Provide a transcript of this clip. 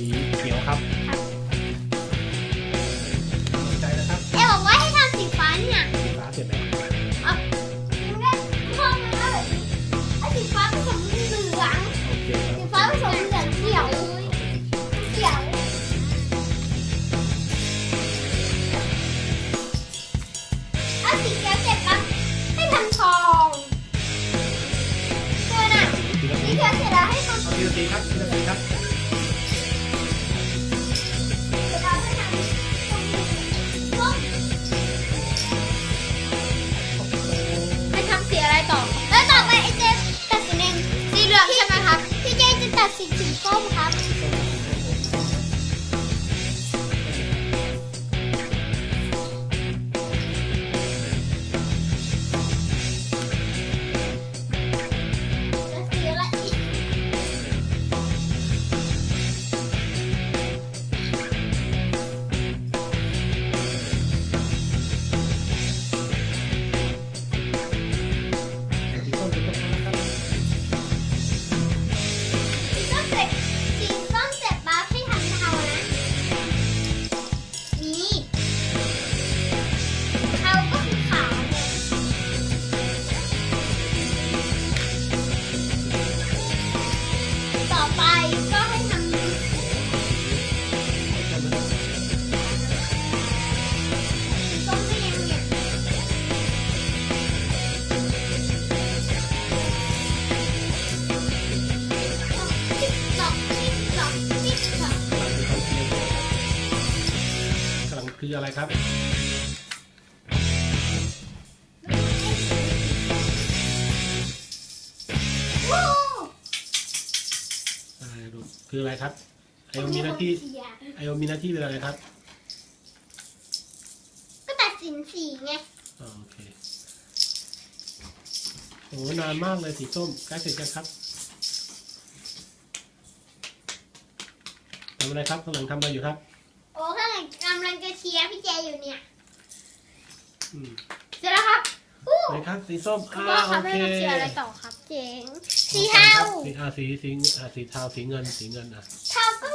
ีเขียวครับใจนะครับเอ๊บอกว่าให้ทำสีฟ้าเนี่ยสีฟ้าเสร็จแล้วเอามันก็องมัอสีฟ้าผสมเหลืองครับสีฟ้าผสมเหลืองเขียวเขียวเอสีเขียวเสร็จแล้วให้ทำทองเธอน่ะสีเขียวเสร็จแล้วให้ทำสีคขีละสีครับ เจมจะตัดสีสีส้มครับ คืออะไรครับวู้อ่าดูคืออะไรครับ ไอโอมีหน้าที่ ไอโอมีหน้าที่เป็นอะไรครับ ก็ตัดสินสีไงอ่าโอเค โอ้นานมากเลยสีส้มใกล้เสร็จแล้วครับทำอะไรครับกำลังทำอะไรอยู่ครับโอ้ข้างหลัง กำลังจะเชียร์พี่เจอยู่เนี่ยอืมเสร็จแล้วครับวู้ไหนครับสีส้มคุณอ่าพ่อคโอรับให้เคเราเชียร์อะไรต่อครับ เจ๋งสีเทา สีอ่าสีสีอ่าสีเทาสีเงินสีเงินอะ เทาก็